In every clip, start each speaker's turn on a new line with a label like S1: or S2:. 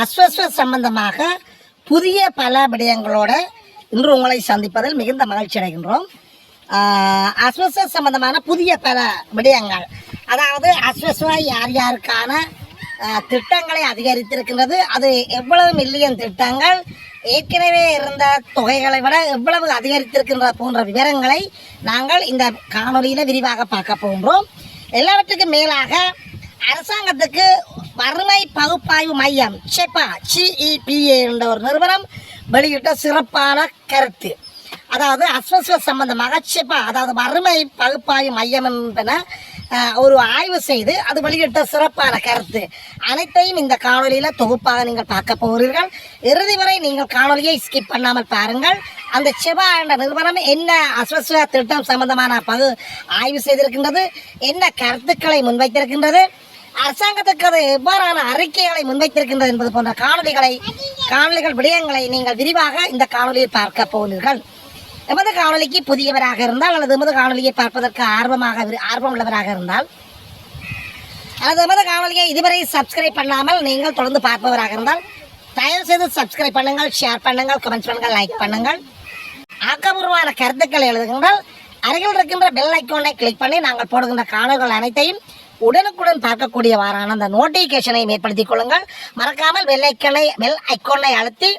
S1: அஸ்வஸ்வ சம்பந்தமாக புதிய பல விடயங்களோடு இன்று உங்களை சந்திப்பதில் மிகுந்த மகிழ்ச்சி அடைகின்றோம். அஸ்வஸ்வ சம்பந்தமான புதிய பல விடயங்கள். அதாவது அஸ்வஸ்வ யார் யாருக்கான திட்டங்களை அதிகரித்திருக்கின்றது அது எவ்வளவு மில்லியன் திட்டங்கள் ஏற்கனவே இருந்த தொகைகளை விட எவ்வளவு அதிகரித்திருக்கின்ற போன்ற விவரங்களை நாங்கள் இந்த காணொலியில் விரிவாக பார்க்க போகின்றோம். எல்லாவற்றுக்கும் மேலாக அரசாங்கத்துக்கு வறுமை பகுப்பாய்வு மையம் செப்பா சிஇபிஏ என்ற ஒரு நிறுவனம் வெளியிட்ட சிறப்பான கருத்து. அதாவது அஸ்வஸ்வ சம்பந்தமாக செப்பா அதாவது வறுமை பகுப்பாய்வு மையம் என்பன ஒரு ஆய்வு செய்து அது வெளியிட்ட சிறப்பான கருத்து. அனைத்தையும் இந்த காணொலியில் தொகுப்பாக நீங்கள் பார்க்க போகிறீர்கள். இறுதி வரை நீங்கள் காணொலியை ஸ்கிப் பண்ணாமல் பாருங்கள். அந்த செபா என்ற நிறுவனம் என்ன அஸ்வஸ்வ திட்டம் சம்பந்தமான பகு ஆய்வு செய்திருக்கின்றது என்ன கருத்துக்களை முன்வைத்திருக்கின்றது அரசாங்கத்துக்கு அது எவ்வாறான அறிக்கைகளை முன்வைத்திருக்கின்றது என்பது போன்ற காணொலிகளை காணொலிகள் விடயங்களை நீங்கள் விரிவாக இந்த காணொலியில் பார்க்க போகிறீர்கள். எமது காணொலிக்கு புதியவராக இருந்தால் அல்லது எமது காணொலியை பார்ப்பதற்கு ஆர்வமாக விரு- ஆர்வம் உள்ளவராக இருந்தால் அல்லது எமது காணொலியை இதுவரை சப்ஸ்கிரைப் பண்ணாமல் நீங்கள் தொடர்ந்து பார்ப்பவராக இருந்தால் தயவு செய்து சப்ஸ்கிரைப் பண்ணுங்கள் ஷேர் பண்ணுங்கள் கமெண்ட் பண்ணுங்கள் லைக் பண்ணுங்கள். ஆக்கபூர்வமான கருத்துக்களை எழுதுகின்றால் அருகில் இருக்கின்ற பெல் ஐக்கோனை கிளிக் பண்ணி நாங்கள் போடுகின்ற காணொலிகள் அனைத்தையும் உடனுக்குடன் பார்க்கக்கூடியவாறான அந்த நோட்டிஃபிகேஷனை ஏற்படுத்திக் கொள்ளுங்கள். மறக்காமல் வெள்ளைக்கனை ஐக்கனை ஐக்கோனை அழுத்தி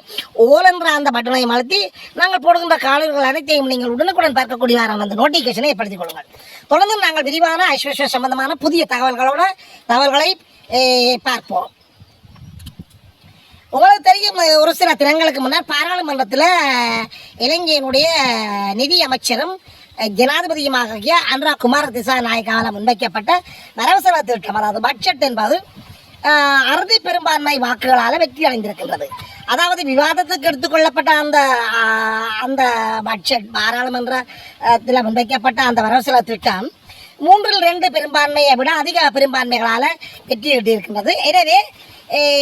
S1: ஓல் என்ற அந்த பட்டனையும் அழுத்தி நாங்கள் போடுகின்ற காணொலிகள் அனைத்தையும் நீங்கள் உடனுக்குடன் பார்க்கக்கூடியவாறான அந்த நோட்டிஃபிகேஷனை ஏற்படுத்திக் கொள்ளுங்கள். தொடர்ந்து நாங்கள் விரிவான ஐஸ்வர்ய சம்பந்தமான புதிய தகவல்களோட தகவல்களை பார்ப்போம். உங்களுக்கு தெரியும் ஒரு சில தினங்களுக்கு முன்னர் பாராளுமன்றத்தில் இலங்கையினுடைய நிதி அமைச்சரும் ஜனாதிபதியுமாகிய அன்ரா குமார திசா நாயக்காவால் முன்வைக்கப்பட்ட வரவு செலவு திட்டம் அதாவது பட்ஜெட் என்பது அறுதி பெரும்பான்மை வாக்குகளால் வெற்றி அடைந்திருக்கின்றது. அதாவது விவாதத்துக்கு எடுத்துக்கொள்ளப்பட்ட அந்த அந்த பட்ஜெட் பாராளுமன்றத்தில் முன்வைக்கப்பட்ட அந்த வரவு செலவு திட்டம் மூன்றில் ரெண்டு பெரும்பான்மையை விட அதிக பெரும்பான்மைகளால் வெற்றி எட்டியிருக்கின்றது. எனவே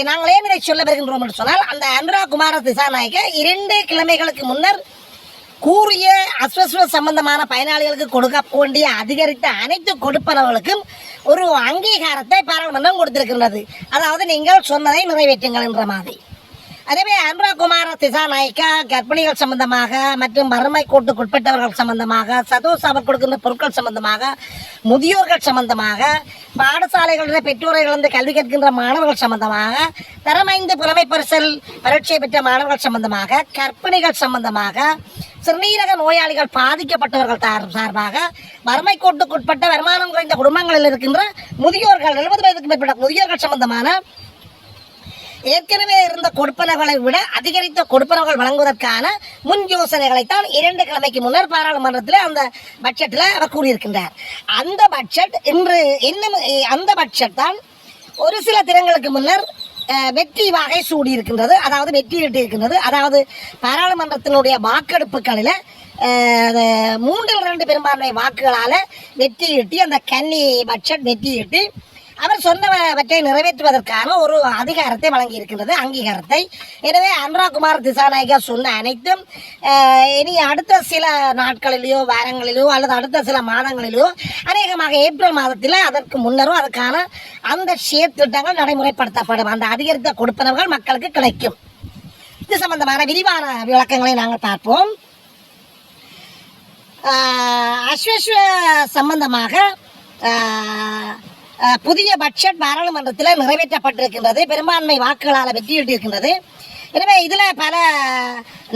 S1: நாங்கள் ஏன் இதை சொல்ல வருகின்றோம் என்று சொன்னால் அந்த அனுரா குமார திசாநாயக்க இரண்டு கிழமைகளுக்கு முன்னர் கூறிய அஸ்வஸ்வ சம்பந்தமான பயனாளிகளுக்கு கொடுக்க வேண்டிய அதிகரித்த அனைத்து கொடுப்பனவர்களுக்கும் ஒரு அங்கீகாரத்தை பாராளுமன்றம் கொடுத்திருக்கின்றது. அதாவது நீங்கள் சொன்னதை நிறைவேற்றுங்கள் என்ற மாதிரி. அதேமாதிரி அனுராகுமார திசாநாயக்கா கர்ப்பிணிகள் சம்பந்தமாக மற்றும் வறுமை கோட்டுக்குட்பட்டவர்கள் சம்பந்தமாக சதோஸ் அவர் கொடுக்கின்ற பொருட்கள் சம்பந்தமாக முதியோர்கள் சம்பந்தமாக பாடசாலைகளில் பெற்றோரை வந்து கல்வி கற்கின்ற மாணவர்கள் சம்பந்தமாக தரமைந்து புலமை பரிசல் பரீட்சை பெற்ற மாணவர்கள் சம்பந்தமாக கர்ப்பிணிகள் சம்பந்தமாக சிறுநீரக நோயாளிகள் பாதிக்கப்பட்டவர்கள் தார் சார்பாக வறுமை கோட்டுக்குட்பட்ட வருமானம் குறைந்த குடும்பங்களில் இருக்கின்ற முதியோர்கள் எழுபது வயதுக்கு மேற்பட்ட முதியோர்கள் சம்பந்தமான ஏற்கனவே இருந்த கொடுப்பனவுகளை விட அதிகரித்த கொடுப்பனவுகள் வழங்குவதற்கான முன் யோசனைகளைத்தான் இரண்டு கிழமைக்கு முன்னர் பாராளுமன்றத்தில் அந்த பட்ஜெட்டில் அவர் கூறியிருக்கின்றார். அந்த பட்ஜெட் இன்று இன்னும் அந்த பட்ஜெட் தான் ஒரு சில தினங்களுக்கு முன்னர் வெற்றி வகை சூடியிருக்கின்றது. அதாவது வெற்றி இருக்கின்றது அதாவது பாராளுமன்றத்தினுடைய வாக்கெடுப்புகளில் மூன்றில் இரண்டு பெரும்பான்மை வாக்குகளால் வெற்றியிட்டு அந்த கன்னி பட்ஜெட் வெற்றியிட்டு அவர் சொன்னவற்றை நிறைவேற்றுவதற்கான ஒரு அதிகாரத்தை வழங்கி இருக்கின்றது அங்கீகாரத்தை. எனவே அனுராகுமார் திசாநாயகா சொன்ன அனைத்தும் இனி அடுத்த சில நாட்களிலேயோ வாரங்களிலோ அல்லது அடுத்த சில மாதங்களிலோ அநேகமாக ஏப்ரல் மாதத்தில் அதற்கு முன்னரும் அதுக்கான அந்த ஷேர் திட்டங்கள் நடைமுறைப்படுத்தப்படும். அந்த அதிகரித்த கொடுப்பனவுகள் மக்களுக்கு கிடைக்கும். இது சம்பந்தமான விரிவான விளக்கங்களை நாங்கள் பார்ப்போம். அஸ்வஸ்வ சம்பந்தமாக புதிய பட்ஜெட் பாராளுமன்றத்தில் நிறைவேற்றப்பட்டிருக்கின்றது. பெரும்பான்மை வாக்குகளால் வெற்றியிட்டிருக்கின்றது எனவே இதில் பல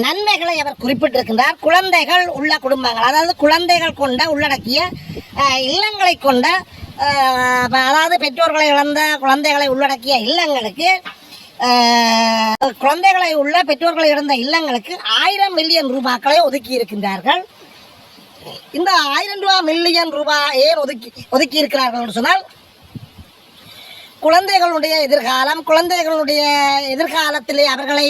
S1: நன்மைகளை அவர் குறிப்பிட்டிருக்கின்றார். குழந்தைகள் உள்ள குடும்பங்கள் அதாவது குழந்தைகள் கொண்ட உள்ளடக்கிய இல்லங்களை கொண்ட அதாவது பெற்றோர்களை இழந்த குழந்தைகளை உள்ளடக்கிய இல்லங்களுக்கு குழந்தைகளை உள்ள பெற்றோர்களை இழந்த இல்லங்களுக்கு ஆயிரம் மில்லியன் ரூபாக்களை ஒதுக்கி இருக்கின்றார்கள். இந்த ஆயிரம் ரூபாய் மில்லியன் ரூபாய் ஏன் ஒதுக்கி ஒதுக்கி இருக்கிறார்கள் சொன்னால் குழந்தைகளுடைய எதிர்காலம் குழந்தைகளுடைய எதிர்காலத்திலே அவர்களை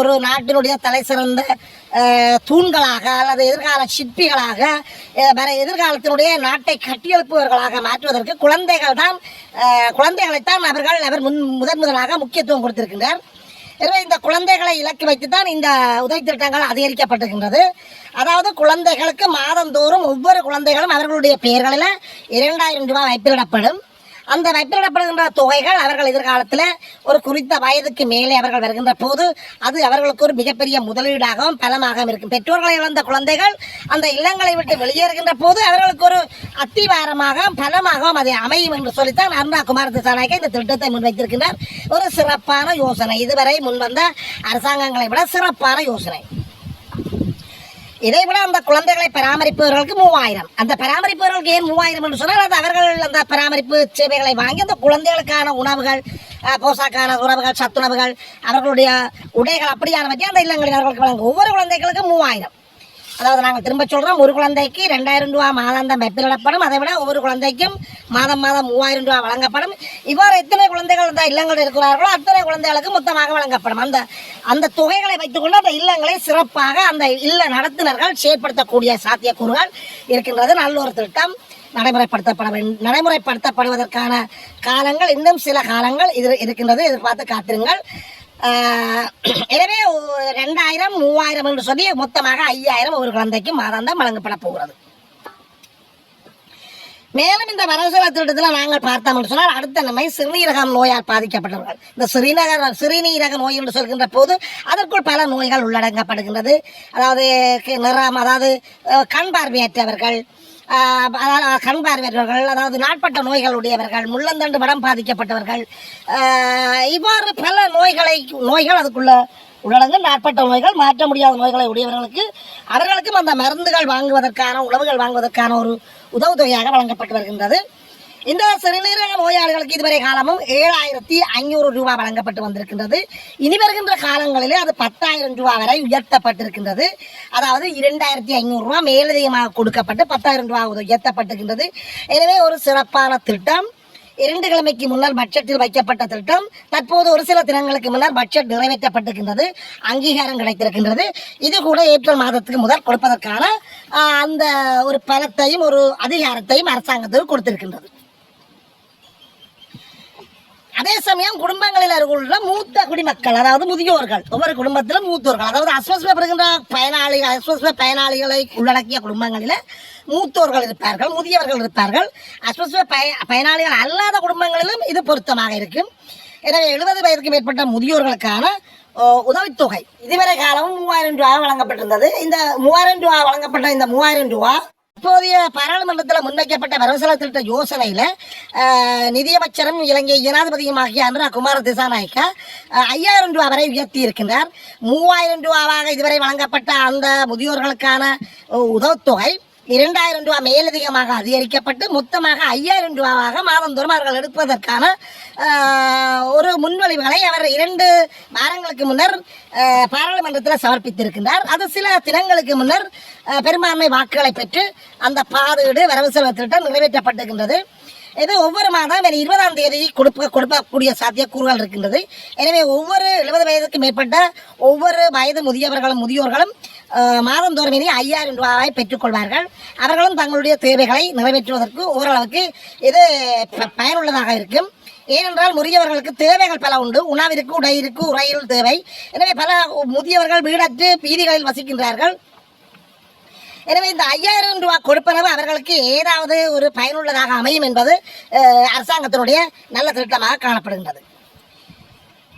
S1: ஒரு நாட்டினுடைய தலை சிறந்த தூண்களாக அல்லது எதிர்கால சிற்பிகளாக வர எதிர்காலத்தினுடைய நாட்டை கட்டியெழுப்புவர்களாக மாற்றுவதற்கு குழந்தைகள் தான் குழந்தைகளைத்தான் அவர்கள் அவர் முன் முதன் முதலாக முக்கியத்துவம் கொடுத்திருக்கின்றார். எனவே இந்த குழந்தைகளை இலக்கு வைத்துத்தான் இந்த உதவி திட்டங்கள் அதிகரிக்கப்பட்டிருக்கின்றது. அதாவது குழந்தைகளுக்கு மாதந்தோறும் ஒவ்வொரு குழந்தைகளும் அவர்களுடைய பெயர்களில் இரண்டாயிரம் ரூபாய் வைப்பிடப்படும் அந்த வைப்பிடப்படுகின்ற தொகைகள் அவர்கள் எதிர்காலத்தில் ஒரு குறித்த வயதுக்கு மேலே அவர்கள் வருகின்ற போது அது அவர்களுக்கு ஒரு மிகப்பெரிய முதலீடாகவும் பலமாகவும் இருக்கும். பெற்றோர்களை இழந்த குழந்தைகள் அந்த இல்லங்களை விட்டு வெளியேறுகின்ற போது அவர்களுக்கு ஒரு அத்திவாரமாக பலமாகவும் அது அமையும் என்று சொல்லித்தான் அருணா குமார் திசாநாயக இந்த திட்டத்தை முன்வைத்திருக்கின்றார். ஒரு சிறப்பான யோசனை. இதுவரை முன்வந்த அரசாங்கங்களை விட சிறப்பான யோசனை. இதை விட அந்த குழந்தைகளை பராமரிப்பவர்களுக்கு மூவாயிரம். அந்த பராமரிப்பவர்களுக்கு ஏன் மூவாயிரம் என்று சொன்னால் அது அவர்கள் அந்த பராமரிப்பு சேவைகளை வாங்கி அந்த குழந்தைகளுக்கான உணவுகள் போசாக்கான உணவுகள் சத்துணவுகள் அவர்களுடைய உடைகள் அப்படியான பற்றி அந்த இல்லங்களில் அவர்களுக்கு வழங்கும். ஒவ்வொரு குழந்தைகளுக்கும் மூவாயிரம். அதாவது நாங்கள் திரும்ப சொல்கிறோம் ஒரு குழந்தைக்கு ரெண்டாயிரம் ரூபா மாதாந்தம் வெப்பிலிடப்படும் அதை விட ஒவ்வொரு குழந்தைக்கும் மாதம் மாதம் மூவாயிரம் ரூபா வழங்கப்படும். இவ்வாறு எத்தனை குழந்தைகள் அந்த இல்லங்கள் இருக்கிறார்களோ அத்தனை குழந்தைகளுக்கு மொத்தமாக வழங்கப்படும். அந்த அந்த தொகைகளை வைத்துக்கொண்டு அந்த இல்லங்களை சிறப்பாக அந்த இல்ல நடத்துனர்கள் செயற்படுத்தக்கூடிய சாத்தியக்கூறுகள் இருக்கின்றது. நல்ல ஒரு திட்டம் நடைமுறைப்படுத்தப்பட வேண்டும் நடைமுறைப்படுத்தப்படுவதற்கான காலங்கள் இன்னும் சில காலங்கள் இது இருக்கின்றது. எதிர்பார்த்து காத்திருங்கள். எனவே ரெண்டாயிரம் மூவாயிரம் என்று சொல்லி மொத்தமாக ஐயாயிரம் ஒரு குழந்தைக்கு மாதாந்தம் வழங்கப்பட போகிறது. மேலும் இந்த வரவுசல திட்டத்தில் நாங்கள் பார்த்தோம் என்று சொன்னால் அடுத்த நம்மை சிறுநீரகம் நோயால் பாதிக்கப்பட்டவர்கள். இந்த சிறுநீரக சிறுநீரக நோய் என்று சொல்கின்ற போது அதற்குள் பல நோய்கள் உள்ளடங்கப்படுகின்றது. அதாவது நிறம் அதாவது அஹ், கண் பார்வையற்றவர்கள் கண் பார்வையற்றவர்கள் அதாவது நாட்பட்ட நோய்கள் உடையவர்கள் முள்ளந்தண்டு படம் பாதிக்கப்பட்டவர்கள் இவ்வாறு பல நோய்களை நோய்கள் அதுக்குள்ள உள்ளடங்கு நாட்பட்ட நோய்கள் மாற்ற முடியாத நோய்களை உடையவர்களுக்கு அவர்களுக்கும் அந்த மருந்துகள் வாங்குவதற்கான உணவுகள் வாங்குவதற்கான ஒரு உதவுத்தொகையாக வழங்கப்பட்டு வருகின்றது. இந்த சிறுநீரக நோயாளிகளுக்கு இதுவரை காலமும் ஏழாயிரத்தி ஐநூறு ரூபாய் வழங்கப்பட்டு வந்திருக்கின்றது. இனி வருகின்ற காலங்களிலே அது பத்தாயிரம் ரூபாய் வரை உயர்த்தப்பட்டிருக்கின்றது. அதாவது இரண்டாயிரத்தி ஐநூறு ரூபாய் மேலதிகமாக கொடுக்கப்பட்டு பத்தாயிரம் ரூபாய் உயர்த்தப்பட்டிருக்கின்றது. எனவே ஒரு சிறப்பான திட்டம். இரண்டு கிழமைக்கு முன்னர் பட்ஜெட்டில் வைக்கப்பட்ட திட்டம். தற்போது ஒரு சில தினங்களுக்கு முன்னர் பட்ஜெட் நிறைவேற்றப்பட்டிருக்கின்றது. அங்கீகாரம் கிடைத்திருக்கின்றது. இது கூட ஏப்ரல் மாதத்துக்கு முதல் கொடுப்பதற்கான அந்த ஒரு பலத்தையும் ஒரு அதிகாரத்தையும் அரசாங்கத்துக்கு கொடுத்திருக்கின்றது. அதே சமயம் குடும்பங்களில் உள்ள மூத்த குடிமக்கள் அதாவது முதியோர்கள் ஒவ்வொரு குடும்பத்திலும் மூத்தோர்கள் அதாவது அஸ்வஸ்வ பெறுகின்ற பயனாளிகள் அஸ்வஸ்வ பயனாளிகளை உள்ளடக்கிய குடும்பங்களில் மூத்தோர்கள் இருப்பார்கள் முதியவர்கள் இருப்பார்கள். அஸ்வஸ்வ பய பயனாளிகள் அல்லாத குடும்பங்களிலும் இது பொருத்தமாக இருக்கும். எனவே எழுபது வயதுக்கு மேற்பட்ட முதியோர்களுக்கான ஓ, உதவித்தொகை. இதுவரை காலமும் மூவாயிரம் ரூபா வழங்கப்பட்டிருந்தது. இந்த மூவாயிரம் ரூபா வழங்கப்பட்ட இந்த மூவாயிரம் ரூபாய் இப்போதைய பாராளுமன்றத்தில் முன்வைக்கப்பட்ட வரவுசல திட்ட யோசனையில் நிதியமைச்சரும் இலங்கை ஜனாதிபதியுமாகிய அனுரா குமார திசாநாயக்கா ஐயாயிரம் ரூபாய் வரை உயர்த்தி இருக்கின்றார். மூவாயிரம் ரூபாவாக இதுவரை வழங்கப்பட்ட அந்த முதியோர்களுக்கான அஹ், உதவுத்தொகை இரண்டாயிரம் ரூபாய் மேலதிகமாக அதிகரிக்கப்பட்டு மொத்தமாக ஐயாயிரம் ரூபாவாக மாதந்தோறும் அவர்கள் எடுப்பதற்கான ஒரு முன்வழிவுகளை அவர் இரண்டு வாரங்களுக்கு முன்னர் பாராளுமன்றத்தில் சமர்ப்பித்திருக்கின்றார். அது சில தினங்களுக்கு முன்னர் பெரும்பான்மை வாக்குகளை பெற்று அந்த பாதீடு வரவு செலவு திட்டம் நிறைவேற்றப்பட்டிருக்கின்றது. இது ஒவ்வொரு மாதம் வேறு இருபதாம் தேதி கொடுப்ப கொடுக்கக்கூடிய சாத்தியக்கூறுகள் இருக்கின்றது. எனவே ஒவ்வொரு எழுபது வயதுக்கு மேற்பட்ட ஒவ்வொரு வயது முதியவர்களும் முதியோர்களும் மாதந்தோறும் இனி ஐயாயிரம் ரூபாயை பெற்றுக்கொள்வார்கள் அவர்களும் தங்களுடைய தேவைகளை நிறைவேற்றுவதற்கு ஓரளவுக்கு இது ப- பயனுள்ளதாக இருக்கும். ஏனென்றால் முதியவர்களுக்கு தேவைகள் பல உண்டு. உணவிற்கு உடையிற்கு உரையில் தேவை. எனவே பல முதியவர்கள் வீடற்று வீதிகளில் வசிக்கின்றார்கள். எனவே இந்த ஐயாயிரம் ரூபாய் கொடுப்பனவு அவர்களுக்கு ஏதாவது ஒரு பயனுள்ளதாக அமையும் என்பது அரசாங்கத்தினுடைய நல்ல திட்டமாக காணப்படுகின்றது.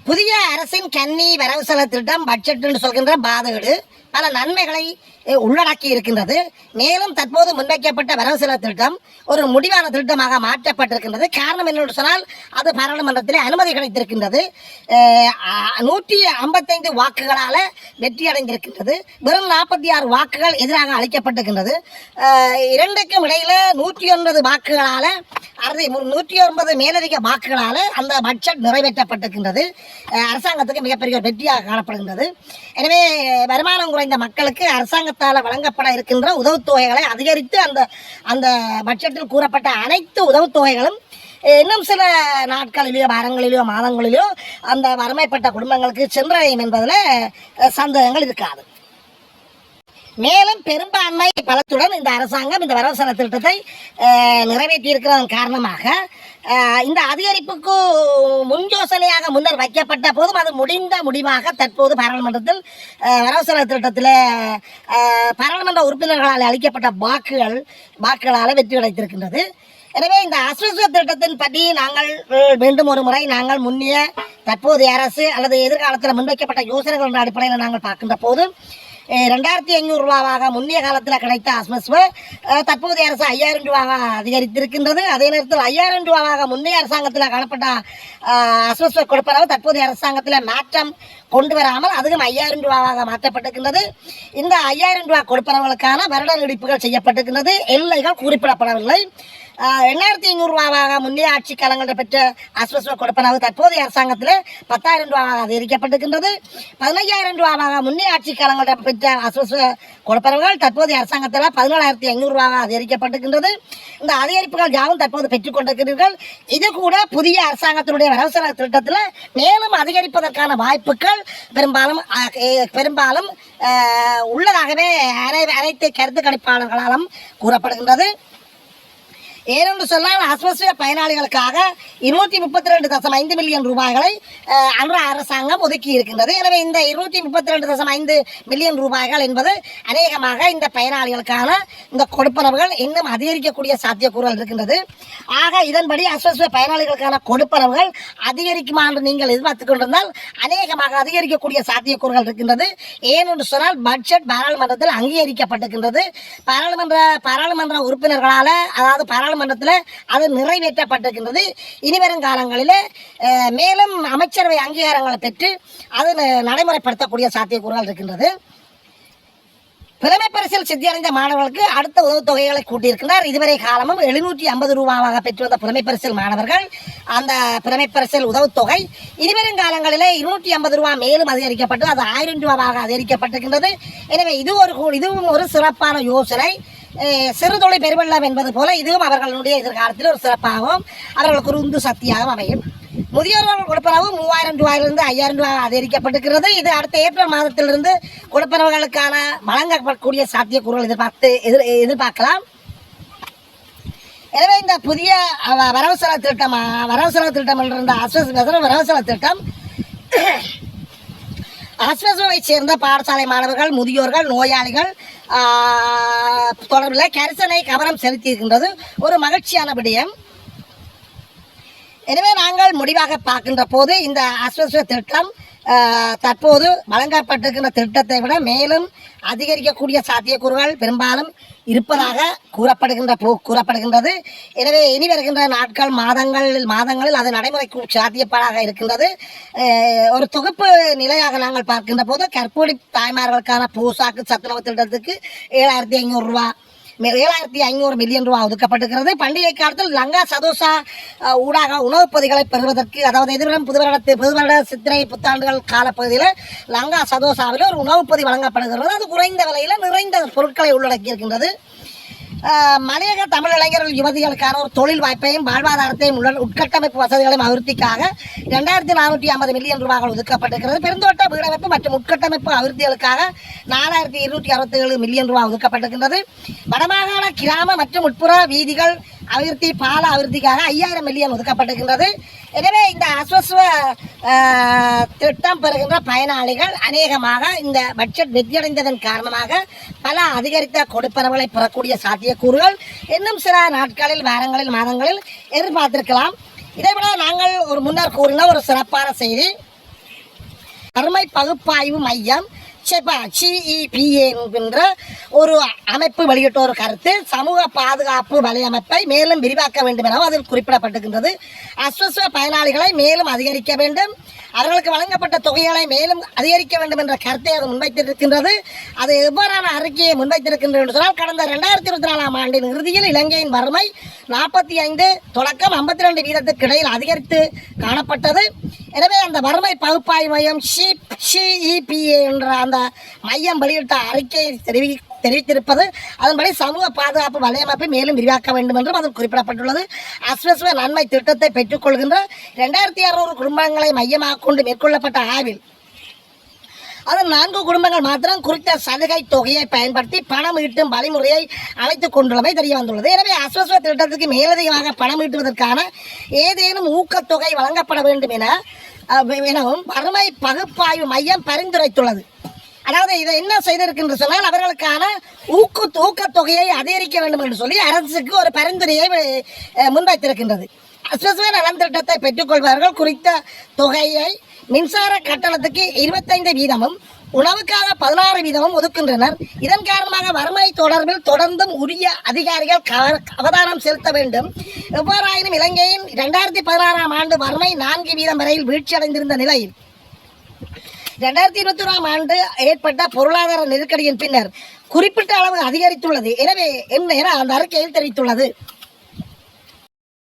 S1: புதிய அரசின் கன்னி வரவு செலவு திட்டம் பட்ஜெட் என்று சொல்கின்ற பாதகடு பல நன்மைகளை உள்ளடக்கி இருக்கின்றது. மேலும் தற்போது முன்வைக்கப்பட்ட வரவு செலவு திட்டம் ஒரு முடிவான திட்டமாக மாற்றப்பட்டிருக்கின்றது. காரணம் என்னென்று சொன்னால் அது பாராளுமன்றத்திலே அனுமதி கிடைத்திருக்கின்றது. நூற்றி ஐம்பத்தைந்து வாக்குகளால் வெற்றி அடைந்திருக்கின்றது. வெறும் நாற்பத்தி ஆறு வாக்குகள் எதிராக அளிக்கப்பட்டிருக்கின்றது. இரண்டுக்கும் இடையில் நூற்றி ஒன்பது வாக்குகளால் அறுதி நூற்றி ஒன்பது மேலதிக வாக்குகளால் அந்த பட்ஜெட் நிறைவேற்றப்பட்டிருக்கின்றது. அரசாங்கத்துக்கு மிகப்பெரிய ஒரு வெற்றியாக காணப்படுகின்றது. எனவே வருமானம் குறைந்த மக்களுக்கு அரசாங்கத்தால் வழங்கப்பட இருக்கின்ற உதவுத்தொகைகளை அதிகரித்து அந்த அந்த பட்ஜெட்டில் கூறப்பட்ட அனைத்து உதவுத்தொகைகளும் இன்னும் சில நாட்களிலேயோ வாரங்களிலேயோ மாதங்களிலேயோ அந்த வறுமைப்பட்ட குடும்பங்களுக்கு சென்றடையும் என்பதில் சந்தேகங்கள் இருக்காது. மேலும் பெரும்பான்மை பலத்துடன் இந்த அரசாங்கம் இந்த வரவசன திட்டத்தை நிறைவேற்றியிருக்கிறதன் காரணமாக இந்த அதிகரிப்புக்கு முன்யோசனையாக முன்னர் வைக்கப்பட்ட போதும் அது முடிந்த முடிவாக தற்போது பாராளுமன்றத்தில் வரவசன திட்டத்தில் பாராளுமன்ற உறுப்பினர்களால் அளிக்கப்பட்ட வாக்குகள் வாக்குகளால் வெற்றி கிடைத்திருக்கின்றது எனவே இந்த அஸ்வஸ்வ திட்டத்தின் படி நாங்கள் மீண்டும் ஒரு முறை நாங்கள் முன்னிய தற்போதைய அரசு அல்லது எதிர்காலத்தில் முன்வைக்கப்பட்ட யோசனைகள் என்ற அடிப்படையில் நாங்கள் பார்க்கின்ற போது ரெண்டாயிரத்தி ஐநூறு ரூபாவாக காலத்தில் கிடைத்த அஸ்மஸ்வ தற்போதைய அரசு ஐயாயிரம் ரூபாவாக அதிகரித்திருக்கின்றது. அதே நேரத்தில் ஐயாயிரம் ரூபாவாக முன்னைய அரசாங்கத்தில் காணப்பட்ட அஸ்மஸ்வ கொடுப்பளவு கொடுப்பனவு தற்போதைய அரசாங்கத்தில் மாற்றம் கொண்டு வராமல் அதுவும் ஐயாயிரம் ரூபாவாக மாற்றப்பட்டிருக்கின்றது. இந்த ஐயாயிரம் ரூபா கொடுப்பனவுகளுக்கான வருட நீடிப்புகள் செய்யப்பட்டிருக்கின்றது. எல்லைகள் குறிப்பிடப்படவில்லை. எண்ணாயிரத்தி ஐநூறு ரூபாவாக முந்தைய ஆட்சி காலங்களில் பெற்ற அஸ்வஸ்வ கொடுப்பனவு தற்போதைய அரசாங்கத்தில் பத்தாயிரம் ரூபாவாக அதிகரிக்கப்பட்டிருக்கின்றது. பதினஞ்சாயிரம் ரூபாவாக முந்தைய ஆட்சி காலங்களில் பெற்ற அஸ்வஸ்வ கொடுப்பனவுகள் தற்போதைய அரசாங்கத்தில் பதினேழாயிரத்தி ஐநூறுரூவாக அதிகரிக்கப்பட்டிருக்கின்றது. இந்த அதிகரிப்புகள் யாவும் தற்போது பெற்றுக்கொண்டிருக்கிறீர்கள் இது கூட புதிய அரசாங்கத்தினுடைய வரவு செலவு திட்டத்தில் மேலும் அதிகரிப்பதற்கான வாய்ப்புகள் பெரும்பாலும் பெரும்பாலும் உள்ளதாகவே அனை அனைத்து கருத்து கணிப்பாளர்களாலும் கூறப்படுகின்றது. ஏனென்று சொன்னால் அஸ்வஸ்வ பயனாளிகளுக்காக இருநூத்தி முப்பத்தி ரெண்டு தசம் ஐந்து மில்லியன் ரூபாய்களை அஹ், அரசாங்கம் ஒதுக்கி இருக்கின்றது எனவே இந்த இருநூத்தி முப்பத்தி ரெண்டு தசம் ஐந்து மில்லியன் ரூபாய்கள் என்பது அநேகமாக இந்த பயனாளிகளுக்கான இந்த கொடுப்பனவுகள் இன்னும் அதிகரிக்கக்கூடிய சாத்தியக்கூறுகள் இருக்கின்றது. ஆக இதன்படி அஸ்வஸ்வ பயனாளிகளுக்கான கொடுப்பனவுகள் அதிகரிக்குமா என்று நீங்கள் எதிர்பார்த்து கொண்டிருந்தால் அநேகமாக அதிகரிக்கக்கூடிய சாத்தியக்கூறுகள் இருக்கின்றது. ஏனென்று சொன்னால் பட்ஜெட் பாராளுமன்றத்தில் அங்கீகரிக்கப்பட்டிருக்கின்றது. பாராளுமன்ற பாராளுமன்ற உறுப்பினர்களால் அதாவது நாடாளுமன்றத்தில் அது நிறைவேற்றப்பட்டிருக்கின்றது. இனிவரும் காலங்களில் மேலும் அமைச்சரவை அங்கீகாரங்களை பெற்று அது நடைமுறைப்படுத்தக்கூடிய சாத்தியக்கூறுகள் இருக்கின்றது. பிரமை பரிசில் சித்தியடைந்த மாணவர்களுக்கு அடுத்த உதவித்தொகைகளை கூட்டியிருக்கிறார் இதுவரை காலமும் எழுநூற்றி ஐம்பது ரூபாவாக பெற்று வந்த பிரமை பரிசில் மாணவர்கள் அந்த பிரமை பரிசில் உதவித்தொகை இனிவரும் காலங்களிலே இருநூற்றி ஐம்பது ரூபா மேலும் அதிகரிக்கப்பட்டு அது ஆயிரம் ரூபாவாக அதிகரிக்கப்பட்டிருக்கின்றது. எனவே இது ஒரு இதுவும் ஒரு சிறப்பான யோசனை. சிறுதொழில் சிறுதொலை பெருவெள்ளம் என்பது போல இதுவும் அவர்களுடைய எதிர்காலத்தில் ஒரு சிறப்பாகவும் அவர்களுக்கு ஒரு உந்து சக்தியாகவும் அமையும். முதியோர்கள் கொடுப்பனவு மூவாயிரம் ரூபாயிலிருந்து ஐயாயிரம் ரூபாய் அதிகரிக்கப்பட்டிருக்கிறது. இது அடுத்த ஏப்ரல் மாதத்திலிருந்து கொடுப்பனவுகளுக்கான வழங்கப்படக்கூடிய சாத்தியக்கூறுகள் எதிர்பார்த்து எதிர் எதிர்பார்க்கலாம். எனவே இந்த புதிய அஹ், வரவு செலவு திட்டம் வரவு செலவு திட்டம் என்ற அஸ்வஸ் வரவு செலவு திட்டம். அஸ்வசுவை சேர்ந்த பாடசாலை மாணவர்கள் முதியோர்கள் நோயாளிகள் தொடர்பில் கரிசனை கவனம் செலுத்தியிருக்கின்றது. ஒரு மகிழ்ச்சியான விடயம். எனவே நாங்கள் முடிவாக பார்க்கின்ற போது இந்த அஸ்வஸ்வ திட்டம் தற்போது வழங்கப்பட்டிருக்கின்ற திட்டத்தை விட மேலும் அதிகரிக்கக்கூடிய சாத்தியக்கூறுகள் பெரும்பாலும் இருப்பதாக கூறப்படுகின்ற போ கூறப்படுகின்றது. எனவே இனி வருகின்ற நாட்கள் மாதங்கள் மாதங்களில் அது நடைமுறைக்கு சாத்தியப்பாடாக இருக்கின்றது. ஒரு தொகுப்பு நிலையாக நாங்கள் பார்க்கின்ற போது கற்பூடி தாய்மார்களுக்கான பூசாக்கு சத்துணவு திட்டத்துக்கு ஏழாயிரத்தி ஐநூறுரூவா ஏழாயிரத்தி ஐநூறு மில்லியன் ரூபாய் ஒதுக்கப்பட்டிருக்கிறது. பண்டிகை காலத்தில் லங்கா சதோசா ஊடாக உணவுப் பொதிகளை பெறுவதற்கு அதாவது எதிர்வரும் புது புதுவருட சித்திரை புத்தாண்டுகள் காலப்பகுதியில் லங்கா சதோசாவில் ஒரு உணவுப் பொதி வழங்கப்படுகிறது. அது குறைந்த விலையில் நிறைந்த பொருட்களை உள்ளடக்கி இருக்கின்றது மலையக தமிழ் இளைஞர்கள் யுவதிகளுக்கான ஒரு தொழில் வாய்ப்பையும் வாழ்வாதாரத்தையும் உள்ள உட்கட்டமைப்பு வசதிகளையும் அபிவிருத்திக்காக ரெண்டாயிரத்தி நானூற்றி ஐம்பது மில்லியன் ரூபாய்கள் ஒதுக்கப்பட்டிருக்கிறது பெருந்தோட்ட வீடமைப்பு மற்றும் உட்கட்டமைப்பு அபிவிருத்திகளுக்காக நாலாயிரத்தி இருநூற்றி அறுபத்தி ஏழு மில்லியன் ரூபாய் ஒதுக்கப்பட்டிருக்கின்றது வடமாகாண கிராம மற்றும் உட்புற வீதிகள் அபிவிருத்தி பால அபிவிருத்திக்காக ஐயாயிரம் மில்லியன் ஒதுக்கப்பட்டிருக்கின்றது. எனவே இந்த அஸ்வஸ்வ திட்டம் பெறுகின்ற பயனாளிகள் அநேகமாக இந்த பட்ஜெட் வெற்றியடைந்ததன் காரணமாக பல அதிகரித்த கொடுப்பனவுகளை பெறக்கூடிய சாத்தியக்கூறுகள் இன்னும் சில நாட்களில் வாரங்களில் மாதங்களில் எதிர்பார்த்திருக்கலாம். இதைவிட நாங்கள் ஒரு முன்னர் கூறின ஒரு சிறப்பான செய்தி. வறுமை பகுப்பாய்வு மையம் சிஇபிஏ என்கின்ற ஒரு அமைப்பு வெளியிட்ட ஒரு கருத்து சமூக பாதுகாப்பு வலையமைப்பை மேலும் விரிவாக்க வேண்டும் எனவும் அதில் குறிப்பிடப்பட்டிருக்கின்றது. அஸ்வஸ்வ பயனாளிகளை மேலும் அதிகரிக்க வேண்டும். அவர்களுக்கு வழங்கப்பட்ட தொகைகளை மேலும் அதிகரிக்க வேண்டும் என்ற கருத்தை அது முன்வைத்திருக்கின்றது. அது எவ்வாறான அறிக்கையை முன்வைத்திருக்கின்றது என்று சொன்னால் கடந்த ரெண்டாயிரத்தி இருபத்தி நாலாம் ஆண்டின் இறுதியில் இலங்கையின் வறுமை நாற்பத்தி ஐந்து தொடக்கம் ஐம்பத்தி ரெண்டு வீதத்துக்கு இடையில் அதிகரித்து காணப்பட்டது. எனவே அந்த வறுமை பகுப்பாய்வு மையம் சிஇபிஏ என்ற அந்த மையம் வெளியிட்ட அறிக்கையை தெரிவி தெரிவித்திருப்பது அதன்படி சமூக பாதுகாப்பு வலையமைப்பை மேலும் விரிவாக்க வேண்டும் என்றும் அதில் குறிப்பிடப்பட்டுள்ளது. அஸ்வஸ்வ நன்மை திட்டத்தை பெற்றுக்கொள்கின்ற ரெண்டாயிரத்தி அறுநூறு குடும்பங்களை மையமாக கொண்டு மேற்கொள்ளப்பட்ட ஆய்வில் அதில் நான்கு குடும்பங்கள் மாத்திரம் குறித்த சலுகை தொகையை பயன்படுத்தி பணம் ஈட்டும் வழிமுறையை அழைத்துக் கொண்டுள்ளமை தெரிய வந்துள்ளது எனவே அஸ்வஸ்வ திட்டத்திற்கு மேலதிகமாக பணம் ஈட்டுவதற்கான ஏதேனும் ஊக்கத்தொகை வழங்கப்பட வேண்டும் என எனவும் வறுமை பகுப்பாய்வு மையம் பரிந்துரைத்துள்ளது. அதாவது இதை என்ன செய்திருக்கின்ற சொன்னால் அவர்களுக்கான ஊக்கு ஊக்கத்தொகையை அதிகரிக்க வேண்டும் என்று சொல்லி அரசுக்கு ஒரு பரிந்துரையை முன்வைத்திருக்கின்றது. அஸ்வஸ்வ நலன் திட்டத்தை பெற்றுக்கொள்வார்கள் குறித்த தொகையை மின்சார கட்டணத்துக்கு இருபத்தைந்து வீதமும் உணவுக்காக பதினாறு வீதமும் ஒதுக்கின்றனர் இதன் காரணமாக வறுமை தொடர்பில் தொடர்ந்தும் உரிய அதிகாரிகள் கவ- அவதானம் செலுத்த வேண்டும். எவ்வாறாயினும் இலங்கையின் இரண்டாயிரத்தி பதினாறாம் ஆண்டு வறுமை நான்கு வீதம் வரையில் வீழ்ச்சியடைந்திருந்த நிலையில் ரெண்டாயிரத்தி இருபத்தி ஒன்றாம் ஆண்டு ஏற்பட்ட பொருளாதார நெருக்கடியின் பின்னர் குறிப்பிட்ட அளவு அதிகரித்துள்ளது. எனவே என்ன என அந்த அறிக்கையில் தெரிவித்துள்ளது.